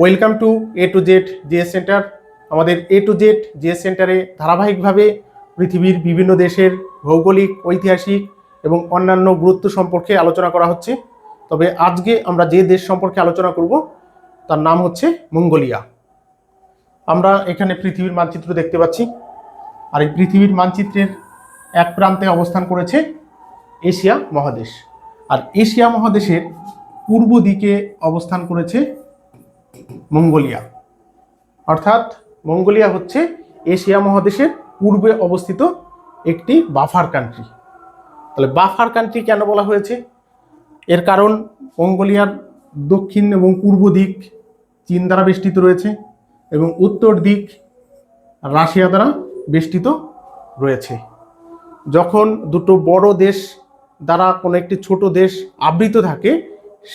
Welcome to A to Z GS centre. আমাদের A to Z GS সেন্টারে ধারাবাহিকভাবে পৃথিবীর বিভিন্ন দেশের ভৌগোলিক, ঐতিহাসিক এবং অন্যান্য গুরুত্ব সম্পর্কে আলোচনা করা হচ্ছে। তবে আজকে আমরা যে দেশ সম্পর্কে আলোচনা করব, তার নাম হচ্ছে মঙ্গোলিয়া। আমরা এখানে পৃথিবীর মানচিত্র দেখতে পাচ্ছি। আর এই পৃথিবীর মানচিত্রের এক প্রান্তে অবস্থান করেছে এশিয়া মহাদেশ। আর এশিয়া মহাদেশের পূর্ব দিকে অবস্থান করেছে মঙ্গোলিয়া। অর্থাৎ মঙ্গোলিয়া হচ্ছে এশিয়া মহাদেশের পূর্বে অবস্থিত একটি বাফার কান্ট্রি তাহলে বাফার কান্ট্রি কেন বলা হয়েছে? এর কারণ মঙ্গোলিয়ার দক্ষিণ এবং পূর্ব দিক চীন দ্বারা বেষ্টিত রয়েছে এবং উত্তর দিক রাশিয়া দ্বারা বেষ্টিত রয়েছে। যখন দুটো বড় দেশ দ্বারা কোনো একটি ছোট দেশ আবৃত থাকে,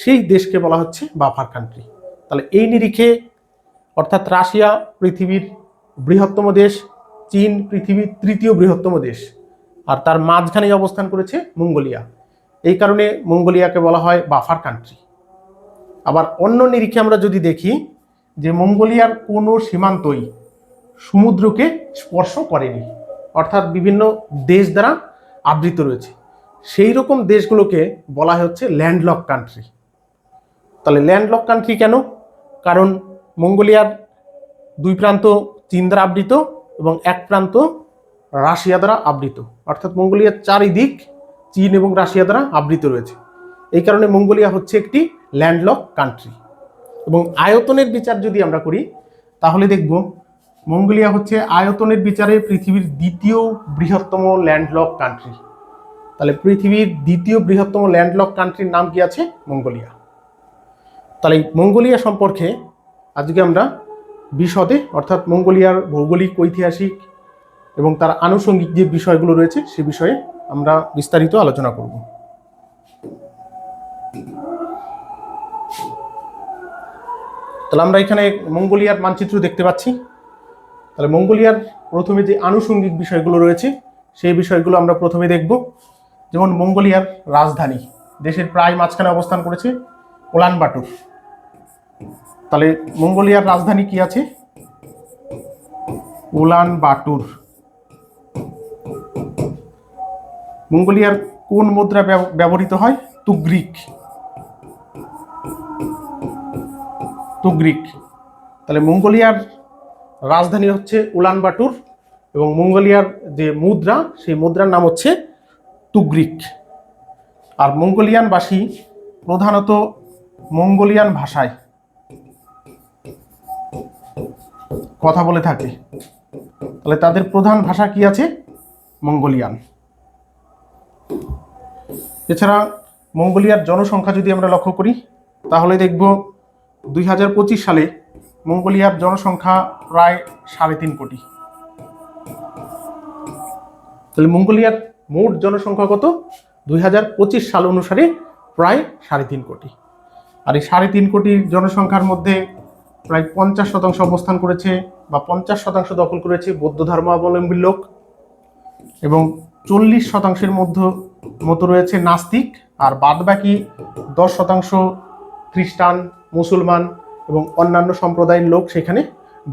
সেই দেশকে বলা হচ্ছে বাফার কান্ট্রি তাহলে এই নিরিখে অর্থাৎ রাশিয়া পৃথিবীর বৃহত্তম দেশ, চীন পৃথিবীর তৃতীয় বৃহত্তম দেশ। আর তার মাঝখানে অবস্থান করেছে মঙ্গোলিয়া। এই কারণে মঙ্গোলিয়াকে বলা হয় বাফার কান্ট্রি আবার অন্য নিরিখে আমরা যদি দেখি যে মঙ্গোলিয়ার কোনো সীমান্তই সমুদ্রকে স্পর্শ করেনি। অর্থাৎ বিভিন্ন দেশ দ্বারা আবৃত রয়েছে। সেই রকম দেশগুলোকে বলা হচ্ছে ল্যান্ডলক কান্ট্রি তাহলে ল্যান্ডলক কান্ট্রি কেন? কারণ মঙ্গোলিয়ার দুই প্রান্ত চীন দ্বারা আবৃত এবং এক প্রান্ত রাশিয়া দ্বারা আবৃত। অর্থাৎ মঙ্গোলিয়ার চারিদিক চীন এবং রাশিয়া দ্বারা আবৃত রয়েছে। এই কারণে মঙ্গোলিয়া হচ্ছে একটি ল্যান্ডলক কান্ট্রি। এবং আয়তনের বিচার যদি আমরা করি, তাহলে দেখব মঙ্গোলিয়া হচ্ছে আয়তনের বিচারে পৃথিবীর দ্বিতীয় বৃহত্তম ল্যান্ডলক কান্ট্রি। তাহলে পৃথিবীর দ্বিতীয় বৃহত্তম ল্যান্ডলক কান্ট্রির নাম কি আছে? মঙ্গোলিয়া। তাহলে মঙ্গোলিয়া সম্পর্কে আজকে আমরা বিশদে, অর্থাৎ মঙ্গোলিয়ার ভৌগোলিক, ঐতিহাসিক এবং তার আনুষঙ্গিক যে বিষয়গুলো রয়েছে, সে বিষয়ে আমরা বিস্তারিত আলোচনা করব। তাহলে আমরা এখানে মঙ্গোলিয়ার মানচিত্র দেখতে পাচ্ছি। তাহলে মঙ্গোলিয়ার প্রথমে যে আনুষঙ্গিক বিষয়গুলো রয়েছে, সেই বিষয়গুলো আমরা প্রথমে দেখব। যেমন মঙ্গোলিয়ার রাজধানী, দেশের প্রায় মাঝখানে অবস্থান করেছে উলান বাটুর তাহলে মঙ্গোলিয়ার রাজধানী কি আছে? উলান বাটুর। মঙ্গোলিয়ার কোন মুদ্রা ব্যব- ব্যবহৃত হয়? তুগ্রিক। তুগ্রিক। তাহলে মঙ্গোলিয়ার রাজধানী হচ্ছে উলান বাটুর এবং মঙ্গোলিয়ার যে মুদ্রা, সেই মুদ্রার নাম হচ্ছে তুগ্রিক। আর মঙ্গোলিয়ানবাসী প্রধানত মঙ্গোলিয়ান ভাষায় কথা বলে থাকে। তাহলে তাদের প্রধান ভাষা কি আছে? মঙ্গোলিয়ান। এছাড়া মঙ্গোলিয়ার জনসংখ্যা যদি আমরা লক্ষ্য করি, তাহলে দেখব দুই হাজার পঁচিশ সালে মঙ্গোলিয়ার জনসংখ্যা প্রায় সাড়ে তিন কোটি। তাহলে মঙ্গোলিয়ার মোট জনসংখ্যা কত? দুই হাজার পঁচিশ সাল অনুসারে প্রায় সাড়ে তিন কোটি। আর এই সাড়ে তিন কোটি জনসংখ্যার মধ্যে প্রায় পঞ্চাশ শতাংশ অবস্থান করেছে বা পঞ্চাশ শতাংশ দখল করেছে বৌদ্ধ ধর্মাবলম্বী লোক এবং চল্লিশ শতাংশের মধ্যে, মতো রয়েছে নাস্তিক আর বাদবাকি দশ শতাংশ খ্রিস্টান, মুসলমান এবং অন্যান্য সম্প্রদায়ের লোক সেখানে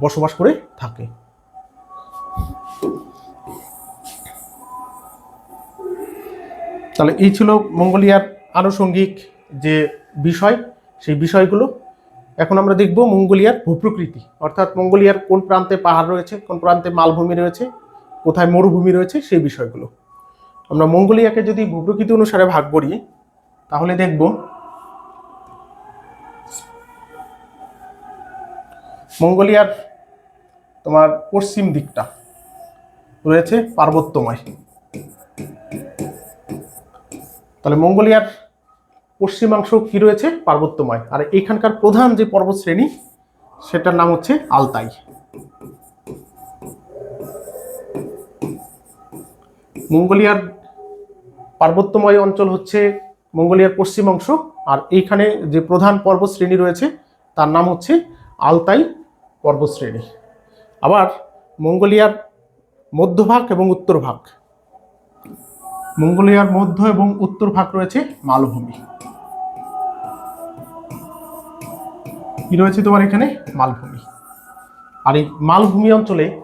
বসবাস করে থাকে। তাহলে এই ছিল মঙ্গোলিয়ার আনুষঙ্গিক যে বিষয়, সেই বিষয়গুলো এখন আমরা দেখব মঙ্গোলিয়ার ভূপ্রকৃতি। অর্থাৎ মঙ্গোলিয়ার কোন প্রান্তে পাহাড় রয়েছে, কোন প্রান্তে মালভূমি রয়েছে, কোথায় মরুভূমি রয়েছে সেই বিষয়গুলো। আমরা মঙ্গোলিয়াকে যদি ভূপ্রকৃতি অনুসারে ভাগ করি, তাহলে দেখব মঙ্গোলিয়ার তোমার পশ্চিম দিকটা রয়েছে পার্বত্যময়। তাহলে মঙ্গোলিয়ার পশ্চিমাংশ কি রয়েছে? পার্বত্যময়। আর এখানকার প্রধান যে পর্বত শ্রেণি সেটার নাম হচ্ছে আলতাই। মঙ্গোলিয়ার পার্বত্যময় অঞ্চল হচ্ছে মঙ্গোলিয়ার পশ্চিম অংশ আর এইখানে যে প্রধান পর্বত শ্রেণি রয়েছে, তার নাম হচ্ছে আলতাই পর্বত শ্রেণি আবার মঙ্গোলিয়ার মধ্যভাগ এবং উত্তর ভাগ মঙ্গোলিয়ার মধ্য এবং উত্তর ভাগ রয়েছে মালভূমি। কি রয়েছে তোমার এখানে? মালভূমি। আর এই মালভূমি অঞ্চলে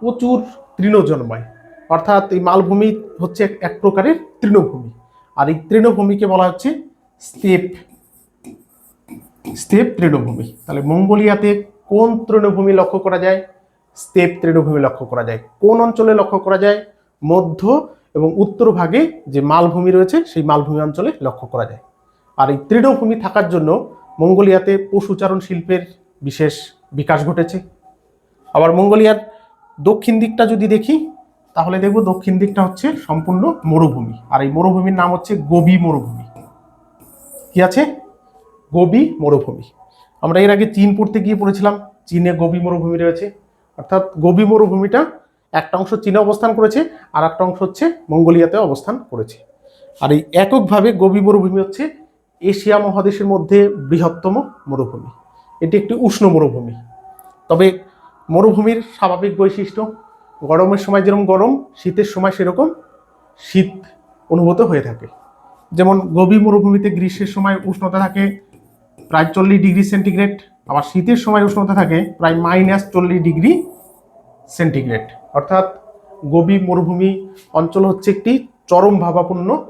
প্রচুর তৃণ জন্মায় অর্থাৎ এই মালভূমি হচ্ছে এক- প্রকারের তৃণভূমি। আর এই তৃণভূমিকে বলা হচ্ছে স্টেপ স্টেপ তৃণভূমি। তাহলে মঙ্গোলিয়াতে কোন তৃণভূমি লক্ষ্য করা যায়? স্টেপ তৃণভূমি লক্ষ্য করা যায়। কোন অঞ্চলে লক্ষ্য করা যায়? মধ্য এবং উত্তর ভাগে যে মালভূমি রয়েছে, সেই মালভূমি অঞ্চলে লক্ষ্য করা যায়। আর এই তৃণভূমি থাকার জন্য মঙ্গোলিয়াতে পশুচারণ শিল্পের বিশেষ বিকাশ ঘটেছে। আবার মঙ্গোলিয়ার দক্ষিণ দিকটা যদি দেখি, তাহলে দেখব দক্ষিণ দিকটা হচ্ছে সম্পূর্ণ মরুভূমি। আর এই মরুভূমির নাম হচ্ছে গোবি মরুভূমি। কি আছে? গোবি মরুভূমি। আমরা এর আগে চীন পড়তে গিয়ে পড়েছিলাম। চীনে গোবি মরুভূমি রয়েছে। অর্থাৎ গোবি মরুভূমিটা একটা অংশ চীনে অবস্থান করেছে আর একটা অংশ হচ্ছে মঙ্গোলিয়াতে অবস্থান করেছে। আর এই এককভাবে গোবি মরুভূমি হচ্ছে এশিয়া মহাদেশের মধ্যে বৃহত্তম মরুভূমি। এটি একটি উষ্ণ মরুভূমি। তবে মরুভূমির স্বাভাবিক বৈশিষ্ট্য, গরমের সময় যেরকম গরম, শীতের সময় সেরকম শীত অনুভূত হয়ে থাকে। যেমন গভীর মরুভূমিতে গ্রীষ্মের সময় উষ্ণতা থাকে প্রায় চল্লিশ ডিগ্রি সেন্টিগ্রেড, আবার শীতের সময় উষ্ণতা থাকে প্রায় মাইনাস চল্লিশ ডিগ্রি সেন্টিগ্রেড। অর্থাৎ গভীর মরুভূমি অঞ্চল হচ্ছে একটি চরম ভাবাপন্ন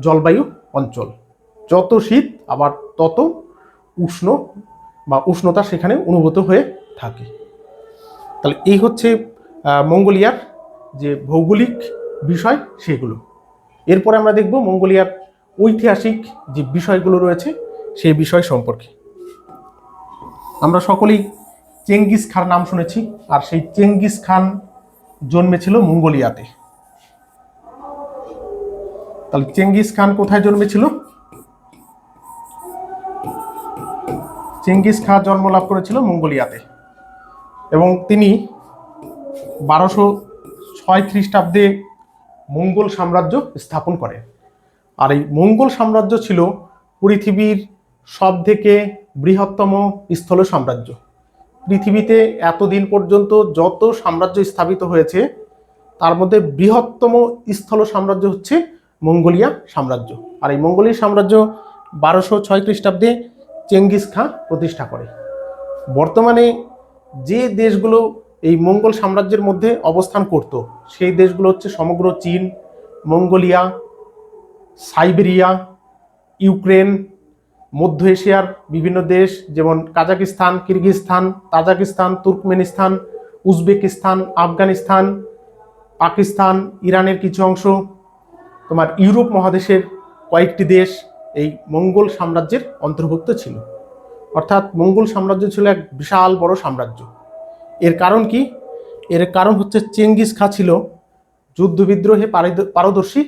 জলবায়ু অঞ্চল। যত শীত, আবার তত উষ্ণ বা উষ্ণতা সেখানে অনুভূত হয়ে থাকে। তাহলে এই হচ্ছে মঙ্গোলিয়ার যে ভৌগোলিক বিষয় সেগুলো। এরপরে আমরা দেখব মঙ্গোলিয়ার ঐতিহাসিক যে বিষয়গুলো রয়েছে সেই বিষয় সম্পর্কে। আমরা সকলেই চেঙ্গিস খান নাম শুনেছি, আর সেই চেঙ্গিস খান জন্মেছিল মঙ্গোলিয়াতে। তাহলে চেঙ্গিস খান কোথায় জন্মেছিল? চেঙ্গিস খান জন্ম লাভ করেছিল মঙ্গোলিয়াতে এবং তিনি বারোশো ছয় খ্রিস্টাব্দে মঙ্গল সাম্রাজ্য স্থাপন করেন। আর এই মঙ্গল সাম্রাজ্য ছিল পৃথিবীর সব থেকে বৃহত্তম স্থল সাম্রাজ্য। পৃথিবীতে এতদিন পর্যন্ত যত সাম্রাজ্য স্থাপিত হয়েছে, তার মধ্যে বৃহত্তম স্থল সাম্রাজ্য হচ্ছে মঙ্গোলিয়া সাম্রাজ্য। আর এই মঙ্গোলিয়া সাম্রাজ্য বারোশো ছয় খ্রিস্টাব্দে চেঙ্গিস খাঁ প্রতিষ্ঠা করে। বর্তমানে যে দেশগুলো এই মঙ্গল সাম্রাজ্যের মধ্যে অবস্থান করত, সেই দেশগুলো হচ্ছে সমগ্র চীন, মঙ্গোলিয়া, সাইবেরিয়া, ইউক্রেন, মধ্য এশিয়ার বিভিন্ন দেশ যেমন Kazakhstan, Kyrgyzstan, Tajikistan, Turkmenistan, Uzbekistan, Afghanistan, Pakistan, ইরানের কিছু অংশ, তোমার ইউরোপ মহাদেশের কয়েকটি দেশ এই মঙ্গল সাম্রাজ্যের অন্তর্ভুক্ত ছিল। অর্থাৎ মঙ্গল সাম্রাজ্য ছিল এক বিশাল বড় সাম্রাজ্য। এর কারণ কি? এর কারণ হচ্ছে চেঙ্গিস খা ছিল যুদ্ধবিদ্রোহে পারিদ- পারদর্শী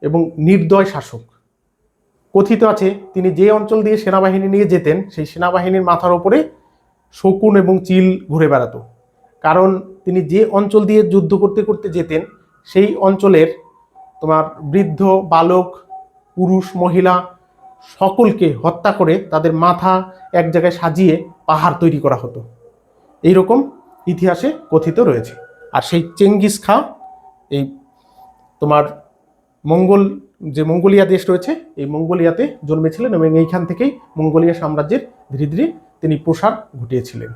এবং নির্দয় শাসক। কথিত আছে, তিনি যে অঞ্চল দিয়ে সেনাবাহিনী নিয়ে যেতেন, সেই সেনাবাহিনীর মাথার ওপরে শকুন এবং চিল ঘুরে বেড়াতো। কারণ তিনি যে অঞ্চল দিয়ে যুদ্ধ করতে করতে যেতেন, সেই অঞ্চলের তোমার বৃদ্ধ, বালক, পুরুষ, মহিলা সকলকে হত্যা করে তাদের মাথা এক জায়গায় সাজিয়ে পাহাড় তৈরি করা হতো। এইরকম ইতিহাসে কথিত রয়েছে। আর সেই চেঙ্গিস খা, এই তোমার মঙ্গল, যে মঙ্গোলিয়া দেশ রয়েছে, এই মঙ্গোলিয়াতে জন্মেছিলেন এবং এইখান থেকেই মঙ্গোলিয়া সাম্রাজ্যের ধীরে ধীরে তিনি প্রসার ঘটিয়েছিলেন।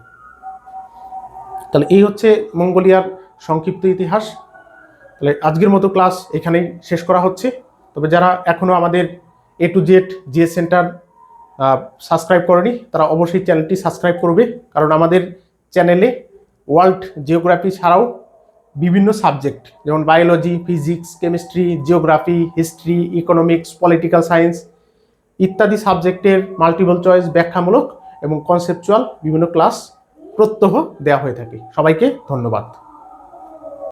তাহলে এই হচ্ছে মঙ্গোলিয়ার সংক্ষিপ্ত ইতিহাস। তাহলে আজকের মতো ক্লাস এখানেই শেষ করা হচ্ছে। তবে যারা এখনও আমাদের A to Z GS centre subscribe করেনি, তারা অবশ্যই চ্যানেলটি সাবস্ক্রাইব করবে, কারণ আমাদের চ্যানেলে ওয়ার্ল্ড জিওগ্রাফি ছাড়াও বিভিন্ন সাবজেক্ট যেমন biology physics chemistry geography history economics political science ইত্যাদি সাবজেক্টের মাল্টিপল চয়েস ব্যাখ্যামূলক এবং কনসেপচুয়াল বিভিন্ন ক্লাস প্রত্যহ দেওয়া হয়ে থাকে। সবাইকে ধন্যবাদ।